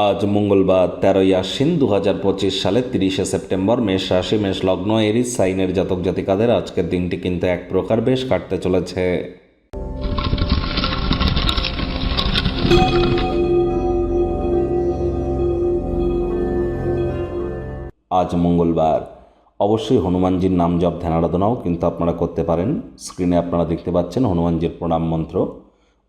আজ মঙ্গলবার তেরোই আশ্বিন দু হাজার পঁচিশ সালে তিরিশে সেপ্টেম্বর মেষ রাশি, মেষ লগ্ন, এরিস, সাইনের জাতক জাতিকাদের আজকের দিনটি কিন্তু এক প্রকার বেশ কাটতে চলেছে। আজ মঙ্গলবার। অবশ্যই হনুমানজির নাম জপ ধ্যান আরাধনাও কিন্তু আপনারা করতে পারেন। স্ক্রিনে আপনারা দেখতে পাচ্ছেন হনুমানজির প্রণাম মন্ত্র।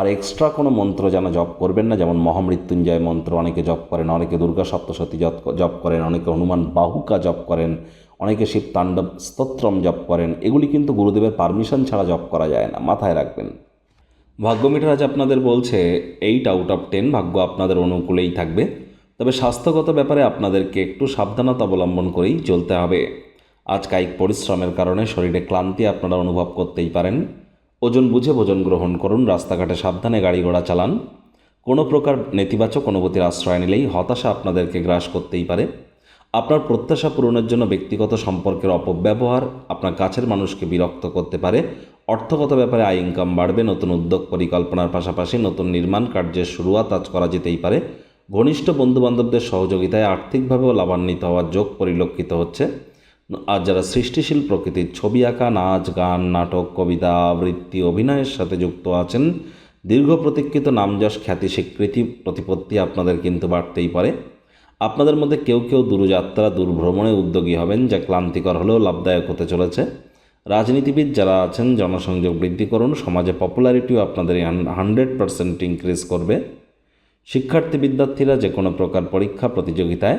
আর এক্সট্রা কোনো মন্ত্র যেন জপ করবেন না, যেমন মহামৃত্যুঞ্জয় মন্ত্র, অনেকে জপ করেন, অনেকে দুর্গা সপ্তশতী জপ জপ করেন, অনেকে হনুমান বাহুকা জপ করেন, অনেকে শিব তাণ্ডব স্তোত্রম জপ করেন, এগুলি কিন্তু গুরুদেবের পারমিশন ছাড়া জপ করা যায় না, মাথায় রাখবেন। ভাগ্যমিটার আজ আপনাদের বলছে এইট আউট অফ টেন ভাগ্য আপনাদের অনুকূলেই থাকবে, তবে স্বাস্থ্যগত ব্যাপারে আপনাদেরকে একটু সাবধানতা অবলম্বন করেই চলতে হবে। আজ কায়িক পরিশ্রমের কারণে শরীরে ক্লান্তি আপনারা অনুভব করতেই পারেন। ওজন বুঝে ভোজন গ্রহণ করুন, রাস্তাঘাটে সাবধানে গাড়ি ঘোড়া চালান। কোনো প্রকার নেতিবাচক অনুভূতির আশ্রয় নিলেই হতাশা আপনাদেরকে গ্রাস করতেই পারে। আপনার প্রত্যাশা পূরণের জন্য ব্যক্তিগত সম্পর্কের অপব্যবহার আপনার কাছের মানুষকে বিরক্ত করতে পারে। অর্থগত ব্যাপারে আয় ইনকাম বাড়বে, নতুন উদ্যোগ পরিকল্পনার পাশাপাশি নতুন নির্মাণ কার্যের শুরুয়াত আজ করা যেতেই পারে। ঘনিষ্ঠ বন্ধুবান্ধবদের সহযোগিতায় আর্থিকভাবেও লাভান্বিত হওয়ার যোগ পরিলক্ষিত হচ্ছে। আর যারা সৃষ্টিশীল প্রকৃতির ছবি আঁকা, নাচ, গান, নাটক, কবিতা, আবৃত্তি, অভিনয়ের সাথে যুক্ত আছেন, দীর্ঘ প্রতীক্ষিত নামযশ খ্যাতি স্বীকৃতি প্রতিপত্তি আপনাদের কিন্তু বাড়তেই পারে। আপনাদের মধ্যে কেউ কেউ দূরযাত্রা, দূরভ্রমণে উদ্যোগী হবেন, যা ক্লান্তিকর হলেও লাভদায়ক হতে চলেছে। রাজনীতিবিদ যারা আছেন, জনসংযোগ বৃদ্ধি করুন, সমাজে পপুলারিটিও আপনাদের হান্ড্রেড পারসেন্ট ইনক্রিজ করবে শিক্ষার্থী বিদ্যার্থীরা যে কোনো প্রকার পরীক্ষা, প্রতিযোগিতায়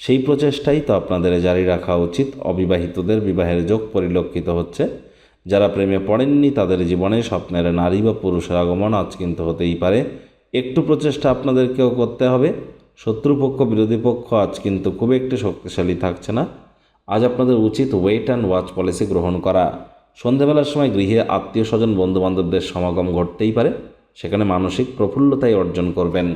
সেই প্রচেষ্টাই তো আপনাদের জারি রাখা উচিত। অবিবাহিতদের বিবাহের যোগ পরিলক্ষিত হচ্ছে। যারা প্রেমে পড়েননি, তাদের জীবনে স্বপ্নের নারী বা পুরুষের আগমন আজ কিন্তু হতেই পারে। একটু প্রচেষ্টা আপনাদেরকেও করতে হবে। শত্রুপক্ষ, বিরোধী পক্ষ আজ কিন্তু খুব একটি শক্তিশালী থাকছে না। আজ আপনাদের উচিত ওয়েট অ্যান্ড ওয়াচ পলিসি গ্রহণ করা। সন্ধেবেলার সময় গৃহে আত্মীয় স্বজন, বন্ধুবান্ধবদের সমাগম ঘটতেই পারে। সেখানে মানসিক প্রফুল্লতাই অর্জন করবেন।